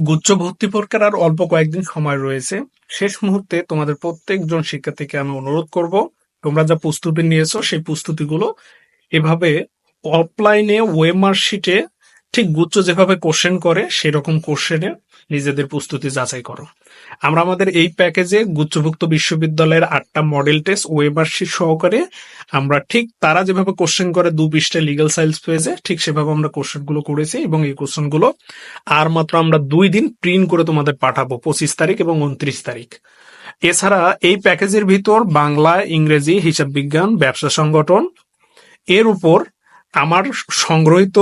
গুচ্ছ ভর্তি পরীক্ষার আর অল্প কয়েকদিন সময় রয়েছে। শেষ মুহূর্তে তোমাদের প্রত্যেকজন শিক্ষার্থীকে আমি অনুরোধ করব, তোমরা যা প্রস্তুতি নিয়েছো সেই প্রস্তুতিগুলো এভাবে অফলাইনে ওয়েমার শিটে ঠিক গুচ্ছ যেভাবে কোশ্চেন করে, সেরকম কোশ্চেনে নিজেদের প্রস্তুতি যাচাই করো। আমরা আমাদের এই প্যাকেজে গুচ্ছভুক্ত বিশ্ববিদ্যালয়ের আটটা মডেল টেস্ট ওয়েমার শিট সহকারে আমরা ঠিক তারা যেভাবে কোশ্চেন করে দু পৃষ্ঠা লিগাল সাইন্স পেজে ঠিক সেভাবে আমরা কোশ্চেনগুলো করেছি এবং এই কোশ্চেনগুলো আর মাত্র আমরা দুই দিন প্রিন্ট করে তোমাদের পাঠাবো, পঁচিশ তারিখ এবং উনত্রিশ তারিখ। এছাড়া এই প্যাকেজের ভিতর বাংলা, ইংরেজি, হিসাব বিজ্ঞান, ব্যবসা সংগঠন, এর উপর আমার সংগ্রহিত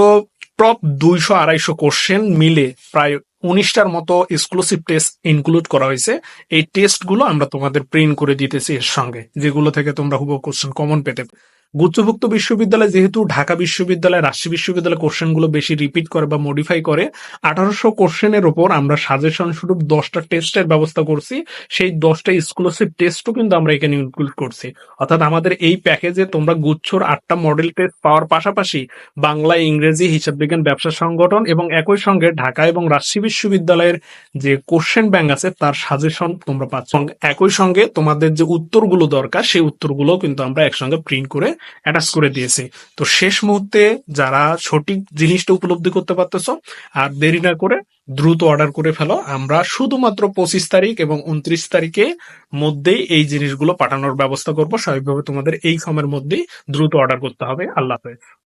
টপ দুইশো আড়াইশো কোশ্চেন মিলে প্রায় উনিশটার মতো এক্সক্লুসিভ টেস্ট ইনক্লুড করা হয়েছে। এই টেস্টগুলো আমরা তোমাদের প্রিন্ট করে দিতেছি এর সঙ্গে, যেগুলো থেকে তোমরা হুব কোশ্চেন কমন পেতে গুচ্ছভুক্ত বিশ্ববিদ্যালয় যেহেতু ঢাকা বিশ্ববিদ্যালয়, রাজশাহী বিশ্ববিদ্যালয় কোশ্চেনগুলো বেশি রিপিট করে বা মডিফাই করে, আঠারোশো কোশ্চেনের ওপর আমরা সাজেশন স্বরূপ দশটা টেস্টের ব্যবস্থা করছি। সেই দশটা এক্সক্লুসিভ টেস্টও কিন্তু আমরা এখানে ইনক্লুড করছি। অর্থাৎ আমাদের এই প্যাকেজে তোমরা গুচ্ছর আটটা মডেল টেস্ট পাওয়ার পাশাপাশি বাংলা, ইংরেজি, হিসাব বিজ্ঞান, ব্যবসা সংগঠন এবং একই সঙ্গে ঢাকা এবং রাজশাহী বিশ্ববিদ্যালয়ের যে কোশ্চেন ব্যাংক আছে তার সাজেশন তোমরা পাচ্ছ। একই সঙ্গে তোমাদের যে উত্তরগুলো দরকার, সেই উত্তরগুলো কিন্তু আমরা একসঙ্গে প্রিন্ট করে অ্যাটাচ করে দিয়েছি। তো শেষ মুহূর্তে যারা সঠিক জিনিসটা উপলব্ধি করতে পারতেছো, আর দেরি না করে দ্রুত অর্ডার করে ফেলো। আমরা শুধুমাত্র পঁচিশ তারিখ এবং উনত্রিশ তারিখে মধ্যেই এই জিনিসগুলো পাঠানোর ব্যবস্থা করব। স্বাভাবিকভাবে তোমাদের এই সময়ের মধ্যেই দ্রুত অর্ডার করতে হবে। আল্লাহ হাফেজ।